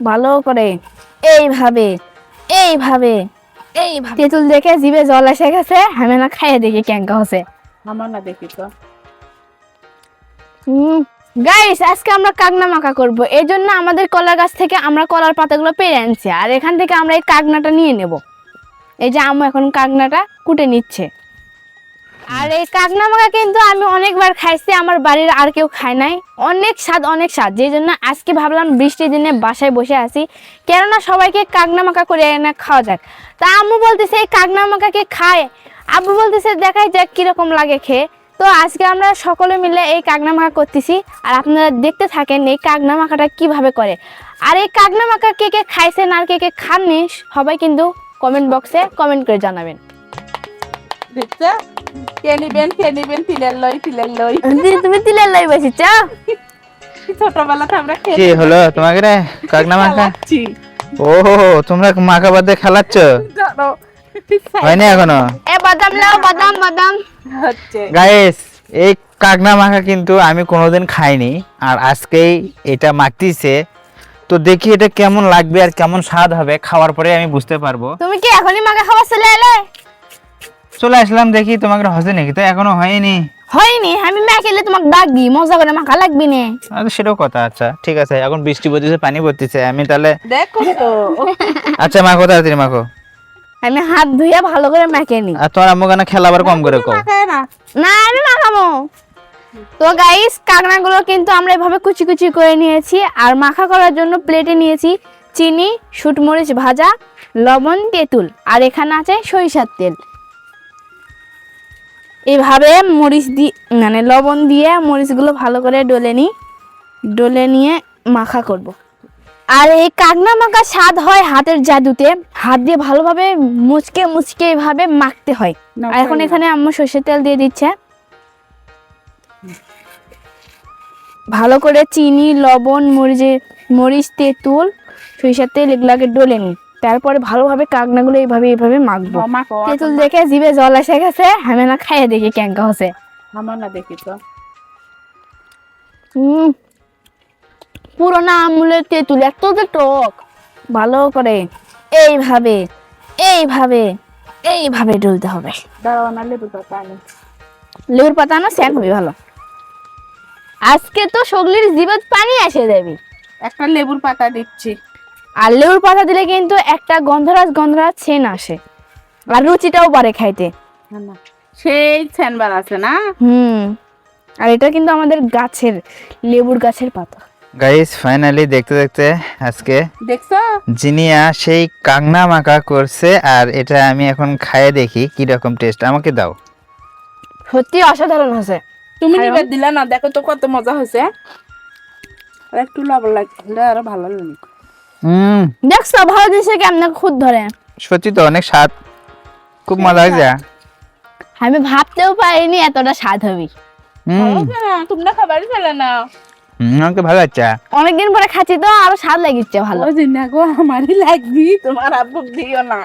ভালো করে। এইভাবে এইভাবে এইভাবে। তেঁতুল দেখে জিভে জল এসে গেছে আমি না খাইয়ে দেখি ক্যাঙ্কা হচ্ছে। আমার না দেখি তো। গাইস আজকে আমরা কাগনা মাখা করব। এই জন্য আমাদের কলার গাছ থেকে আমরা কলার পাতাগুলো পেরে আনছি। আর এখান থেকে আমরা এই কাগনাটা নিয়ে নেব। এই যে আম্মু এখন কাকনাটা কুটে নিচ্ছে। আর এই কাগনা মাখা কিন্তু আমি অনেকবার খাইছি, আমার বাড়ির আর কেউ খায় নাই। অনেক স্বাদ অনেক স্বাদ। যেই জন্য আজকে ভাবলাম বৃষ্টির দিনে বাসায় বসে আছি। কেননা সবাইকে কাগনা মাখা করে এনে খাওয়া যাক। তা আম্মু বলতেছে, এই কাগনা মাখাকে খায়? আব্বু বলতেছে, দেখাই যাক কীরকম লাগে খেয়ে। তো আজকে আমরা সকলে মিলে এই কাগনা মাখা করতেছি। আর আপনারা দেখতে থাকেন এই কাগনা মাখাটা কীভাবে করে। আর এই কাগনা মাখা কে কে খাইছেন আর কে কে খাননি, সবাই কিন্তু কমেন্ট বক্সে কমেন্ট করে জানাবেন। কে নিবেন কে নিবেন? তিলের লই তিলের লই। তুমি তিলের লাই বসেছ? ছোটবেলাতে আমরা কি হলো তোমাকে রে? কাকনা মাখা? ও তোমরা মাখা বাদে খেলাচ্ছ? হয়নি এখনও? এ বাদাম নাও বাদাম বাদাম। হচ্ছে। গাইস এই কাকনা মাখা কিন্তু আমি কোনোদিন খাইনি আর আজকেই এটা মাখতিছে। তো দেখি এটা কেমন লাগবে আর কেমন স্বাদ হবে খাওয়ার পরে আমি বুঝতে পারব। তুমি কি এখনই মাখা খাবার চলে এলে? চলে আসলাম দেখি তোমাকে হসে নাকি তো এখনও হয়নি। হয়নি আমি মাখিলে তোমাকে ডাক দিই মজা করে মাখা লাগবি না। আচ্ছা সেটাও কথা আচ্ছা ঠিক আছে এখন বৃষ্টি পড়তেছে পানি পড়তেছে আমি তাহলে দেখো তো আচ্ছা মাখো তাড়াতাড়ি মাখো। আমি হাত ধুইয়া ভালো করে মেখে নি। আর তোমার আম্মু কেন খেলা আবার কম করে কও? না। না আমি মাখাবো। তো গাইস কাঁকড়াগুলো কিন্তু আমরা এভাবে কুচি কুচি করে নিয়েছি আর মাখা করার জন্য প্লেটে নিয়েছি চিনি শুটমরিচ ভাজা লবণ তেঁতুল আর এখানে আছে সরিষার তেল। এভাবে মরিচ দিয়ে মানে লবণ দিয়ে মরিচগুলো ভালো করে ডলে নিই। ডলে নিয়ে মাখা করব। আর এই কাকনা মাখা স্বাদ হয় হাতের জাদুতে। হাত দিয়ে ভালোভাবে মুচকে মুচকে এভাবে মাখতে হয়। আর এখন এখানে আম্মু সর্ষের তেল দিয়ে দিচ্ছে। ভালো করে চিনি লবণ মরিচে মরিচ তেঁতুল সরিষার তেল এগুলাকে ডলে নিই। তারপরে ভালোভাবে কাগনাগুলো এইভাবে এইভাবে মাখবো। মাখো তেঁতুল দেখে জিভে জল এসে গেছে আমি না খাইয়ে দেখি ক্যাঙ্কা হচ্ছে। আমার না দেখি তো। হুম পুরোনো আমুলের তেঁতুল এত যে টক। ভালো করে এইভাবে এইভাবে এইভাবে ডলতে হবে। দাঁড়াও না লেবু পাতা আনি। লেবুর পাতা না স্যাক হবে ভালো। আজকে তো সগলির জিভত পানি এসে যাবি একটা লেবুর পাতা দিচ্ছি। আর লেবুর পাতা দিলে কিন্তু একটা গন্ধরাজ গন্ধরাজ সেন আসে। আর রুচিটাও বাড়ে খাইতে। সেই ছ্যানবার আছে না? হুম আর এটা কিন্তু আমাদের গাছের লেবুর গাছের পাতা। গাইস ফাইনালি দেখতে দেখতে আজকে দেখছ? জিনিয়া সেই কাংনা মাখা করছে আর এটা আমি এখন খাইয়ে দেখি কি রকম টেস্ট আমাকে দাও। সত্যি অসাধারণ হয়েছে। তুমি। নিবে দিলা না দেখো তো কত মজা হয়েছে। একটু লবণ লাগলে আরও ভালো লাগে হুম। দেখছ ভালো জিনিসে কেমন খুদ ধরে। সত্যি তো অনেক স্বাদ। খুব মজা হয়েছে। আমি ভাবতেও পারিনি এতটা স্বাদ হবে। হুম। তোমরা খাবারই ফেলে না। আমাকে ভালো লাগছে। অনেকদিন পরে খাচ্ছি তো আরও স্বাদ লাগিচ্ছে ভালো। ওই দিন না গো আমারই লাগবি। তোমার আব্বু দিও না।